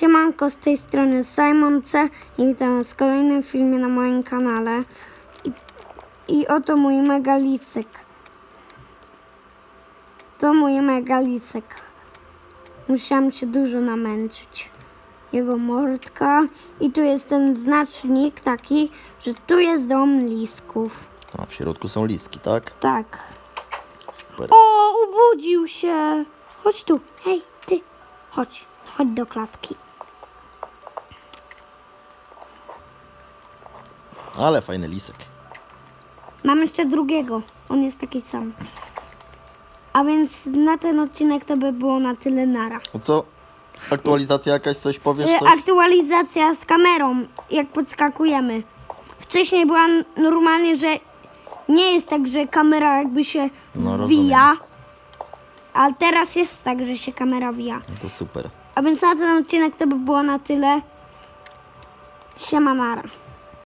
Siemanko, z tej strony Simon C. i witam was w kolejnym filmie na moim kanale. I, i oto mój megalisek. To mój megalisek. Musiałam się dużo namęczyć. Jego mordka. I tu jest ten znacznik taki, że tu jest dom lisków. A w środku są listki, tak? Tak. Super. O, ubudził się. Chodź tu. Hej, ty. Chodź. Chodź do klatki. Ale fajny lisek. Mam jeszcze drugiego. On jest taki sam. A więc na ten odcinek to by było na tyle nara. No co? Aktualizacja jakaś, coś powiesz? Y, Coś? Aktualizacja z kamerą, jak podskakujemy. Wcześniej była normalnie, że nie jest tak, że kamera jakby się No, rozumiem. wija. A teraz jest tak, że się kamera wija. No to super. A więc na ten odcinek to by było na tyle. Siema nara.